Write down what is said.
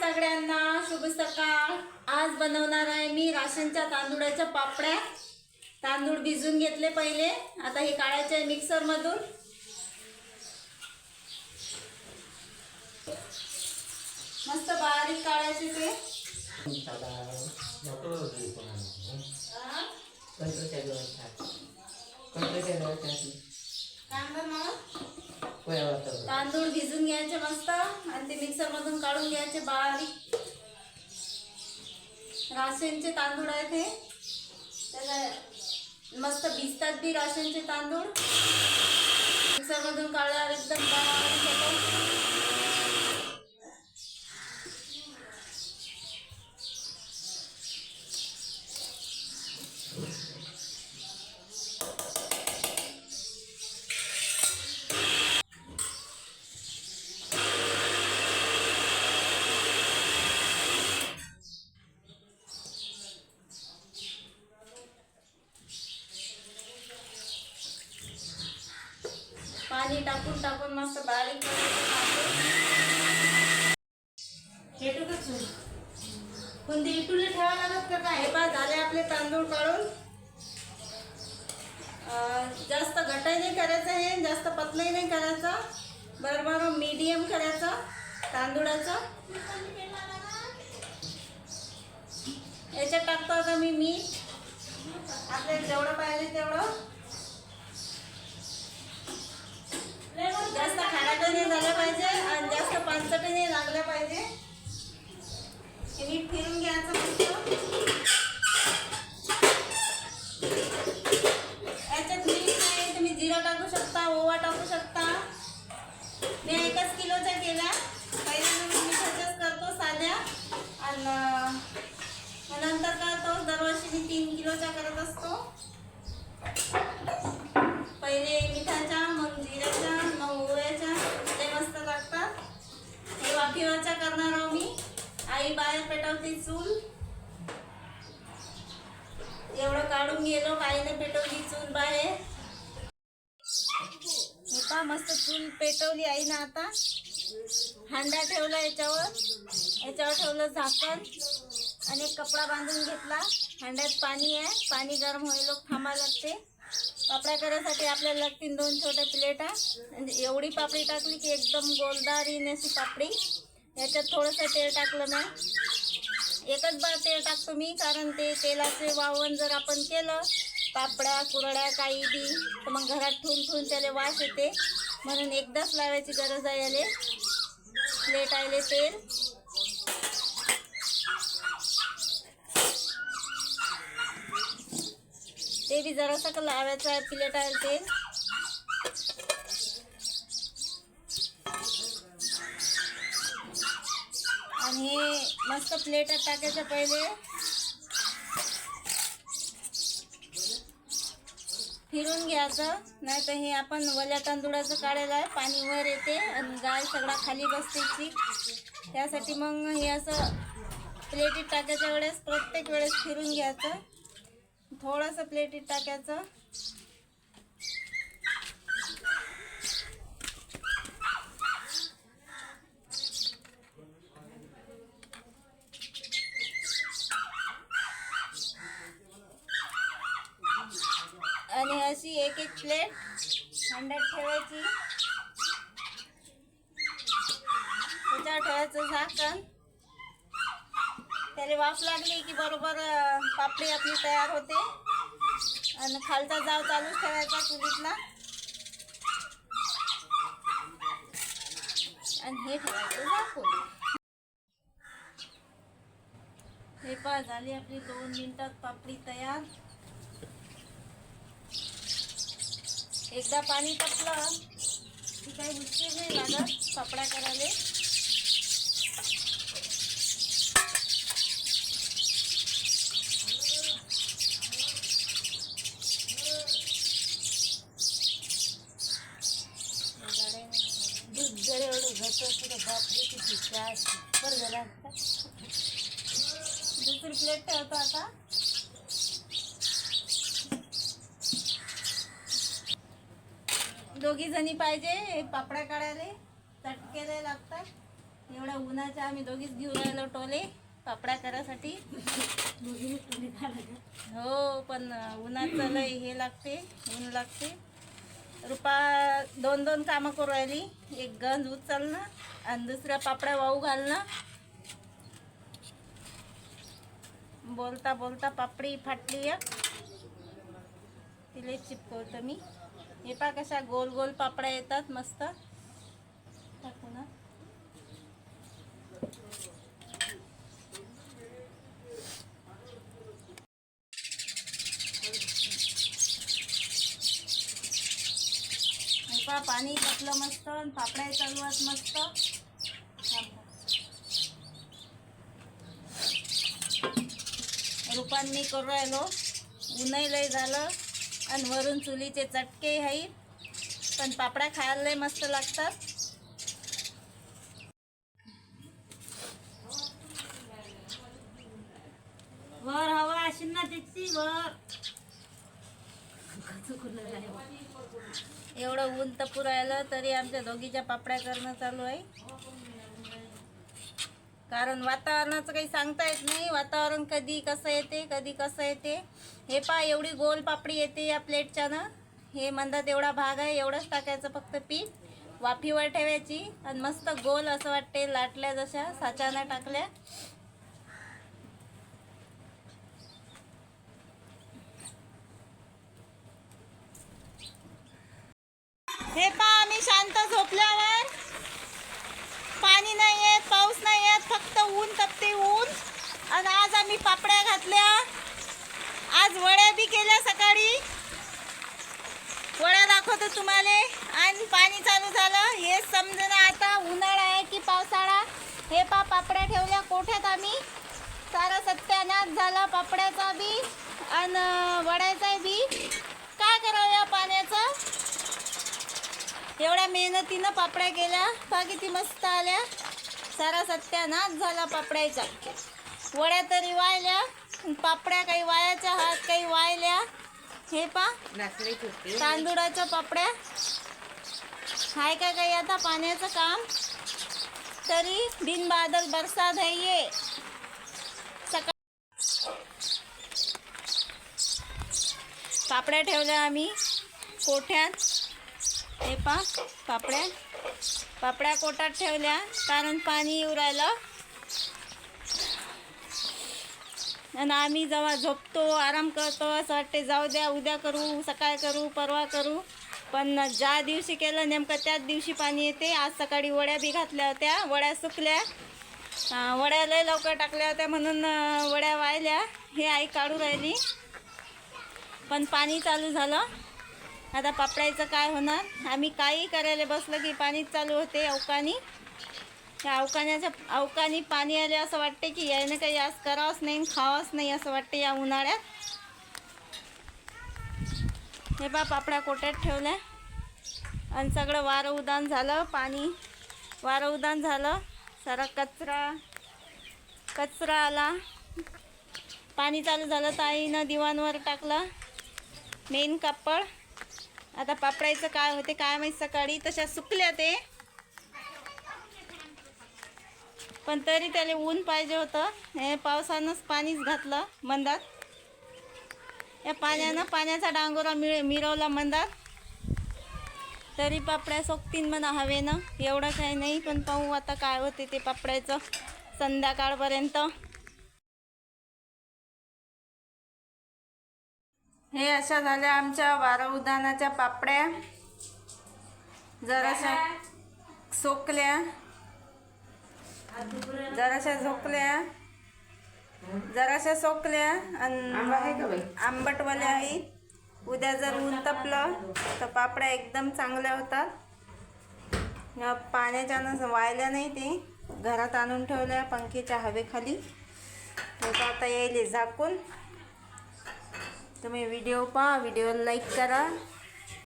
सगळ्यांना शुभ सकाळ. आज बनवणार आहे मी राशनच्या तांदूळाच्या पापड्या. तांदूळ भिजून घेतले पहिले. आता हे काढायचे आहे मिक्सरमधून मस्त बारीक काढायचे ते. हा? तांदूळ भिजून घ्यायचे मस्त. आणि ते मिक्सर मधून काढून घ्यायचे बारीक. राशनचे तांदूळ आहेत हे. त्याला मस्त भिजतात बी राशनचे तांदूळ. मिक्सर मधून काढल्यावर एकदम बारीक होतो पाणी टाकून टाकून मस्त बारीक करायचे तांदूळ. कोणती इटूला ठेवा का काय हे पहा झाले आपले तांदूळ काढून. जास्त घटाई नाही करायचं हे जास्त पतलंही नाही करायचं. बरोबर मीडियम करायचं तांदूळाचं याच्यात टाकतो आता मी मीठ आपल्याला जेवढं पाहिजे तेवढं जास्त खाराटं नाही झालं पाहिजे आणि जास्त पानसटही नाही लागलं पाहिजे हे मीठ फिरून घ्यायचं मस्त याच्यात मीठ नाही तुम्ही जिरा टाकू शकता ओवा टाकू शकता मी एकच किलोच्या केल्या पहिल्यांदा मी मिठाच्याच करतो साध्या आणि मग नंतर करतो दरवर्षी मी तीन किलोच्या करत असतो पहिले मिठाच्या मग जिऱ्याच्या मग ओव्याच्या ते मस्त लागतात हे वाफेवरच्या करणार आहो मी आई बाहेर पेटवते चूल एवढं काढून गेलो आईने पेटवली चूल बाहेर हे पहा मस्त चूल पेटवली आई ना आता. हांडा ठेवला याच्यावर. याच्यावर ठेवलं झाकण. आणि एक कपडा बांधून घेतला. हांड्यात पाणी आहे. पाणी गरम होईल थांबा लागते पापड्या करायसाठी आपल्याला लागतील दोन छोट्या प्लेटा. म्हणजे एवढी पापडी टाकली की एकदम गोलदार येईन अशी पापडी. याच्यात थोडंसं तेल टाकलं नाही. एकच बार तेल टाकतो मी कारण ते तेलाचे वावण जर आपण केलं पापड्या कुरड्या काही बी. तर मग घरात ठेवून ठेवून त्याला वास येते. म्हणून एकदाच लावायची गरज आहे याले. प्लेट आले तेल. ते बी जरासं लावायचं आहे प्लेट आले तेल आणि मस्त प्लेटात टाकायचं पहिले. फिरून घ्यायचं नाही तर हे आपण वल्या तांदुळाचं काढायला आहे पाणी वर येते आणि गाय सगळा खाली बसते त्यासाठी मग हे असं प्लेटीत टाकायच्या वेळेस प्रत्येक वेळेस फिरून घ्यायचं. थोडंसं प्लेटीत टाकायचं आणि अशी एक एक प्लेट हंड्रेड ठेवायची. त्याच्यावर ठेवायचं झाकण. त्याला वाफ लागली की बरोबर पापडी आपली तयार होते. आणि खालचा जाव चालूच ठेवायचा चुलीतला. आणि हे ठेवायचं झाकून. हे पहा झाली आपली दोन मिनटात पापडी तयार. एकदा पाणी टाकलं की काही उशीर नाही लागत पापड्या करायला. दूध जर एवढं घट असतं बापरे किती चहा बरं झालं आता. दुसरी प्लेट ठेवतो आता. दोघी जणी पाहिजे पापड्या काढायला. चटकेले लागतात. एवढ्या उन्हाच्या आम्ही दोघीच घेऊन राहिलो टोले पापड्या करायसाठी. हो पण उन्हाचं लय हे लागते ऊन लागते. रुपा दोन दोन कामं करू राहिली. एक गंज उचलणं आणि दुसऱ्या पापड्या वाहू घालणं. बोलता बोलता पापडी फाटली एक. तिले चिपकवतं मी. हे पहा कशा गोल गोल पापड्या येतात मस्त. टाकू ना. पहा पाणी टाकलं मस्त आणि पापड्या चालू आहेत मस्त. रुपांनी करू राहिलो. ऊनही लय झालं. आणि वरून चुलीचे चटके आहेत पण पापड्या खायला मस्त लागतात. वर हवा असेल ना त्याची वर. एवढं ऊन तपू राहिलं तरी आमच्या दोघीच्या पापड्या करणं चालू आहे. कारण वातावरणाचं काही सांगता येत नाही. वातावरण कधी कसं येते कधी कसं येते. हे पा एवढी गोल पापडी येते या प्लेटच्यानं. हे म्हणतात एवढा भाग आहे एवढंच टाकायचं फक्त पीठ. वाफीवर ठेवायची आणि मस्त गोल असं वाटते लाटल्या जशा साच्यानं टाकल्या. हे पा आम्ही शांत झोपल्यावर पाणी नाही येत पाऊस नाही येत ऊन तपते ऊन. आणि आज आम्ही पापड्या घातल्या. आज वड्या बी केल्या सकाळी. वड्या दाखवतो तुम्हाला. आणि पाणी चालू झालं. हे समजणं आता उन्हाळा आहे की पावसाळा? हे पा पापड्या ठेवल्या कोठ्यात आम्ही? सारा सत्यानाश झाला पापड्याचा बी आणि वड्याचा बी. काय करावं या पाण्याचं? एवढ्या मेहनतीनं पापड्या केल्या बाकी किती मस्त आल्या. सारा सत्यानाश झाला पापड्याचा. वड्या तरी वाळल्या पापड्या काही वायाच्या हात काही वायल्या हे पा तांदुळाच्या पापड्या. हाय का काही आता पाण्याचं काम? तरी बिन बादल बरसात है ये सकाळ पापड्या ठेवल्या आम्ही कोठ्यात? हे पा पापड्या. पापड्या कोटात ठेवल्या कारण पाणी येऊ राहिलं. आणि आम्ही जेव्हा झोपतो आराम करतो असं वाटते जाऊ द्या उद्या करू सकाळ करू परवा करू. पण ज्या दिवशी केलं नेमकं त्याच दिवशी पाणी येते. आज सकाळी वड्या बी घातल्या होत्या वड्या सुकल्या. वड्या लय लवकर टाकल्या होत्या म्हणून वड्या वाळल्या. हे आई काढू राहिली. पण पाणी चालू झालं. आता पापडायचं काय होणार? आम्ही काही करायला बसलं की पाणीच चालू होते अवकानी. त्या अवकाण्याच्या अवकाणी पाणी आले असं वाटते की यायनं काही आज करावंच नाही आणि खावंच नाही असं वाटते या उन्हाळ्यात. हे बा पापड्या कोट्यात ठेवल्या आणि सगळं वारं उदान झालं पाणी वारं उदान झालं. सारा कचरा कचरा आला. पाणी चालू झालं तर आईनं दिवाणवर टाकलं. मेन कापड. आता पापडायचं काय होते काय माहीत सकाळी? तशा सुकल्या ते. पण तरी त्याला ऊन पाहिजे होतं. हे पावसानंच पाणीच घातलं मंदात. या पाण्यानं पाण्याचा डांगोरा मिळ मिरवला मंदात. तरी पापड्या सोकतीन म्हणा हवेनं. एवढं काही नाही पण पाहू आता काय होते ते पापड्याचं संध्याकाळपर्यंत. हे अशा झाल्या आमच्या वारा उदानाच्या पापड्या. जराशा सोकल्या. जराशा झोकल्या. जराशा सोकल्या आणि आंबटवाल्या आहेत उद्या जर ऊन तपलं तर पापड्या एकदम चांगल्या होतात. पाण्याच्यानं वाळल्या नाही ते. घरात आणून ठेवल्या पंख्याच्या हवेखाली. तर आता येईल झाकून. तुम्ही व्हिडिओ पहा व्हिडिओ लाईक करा.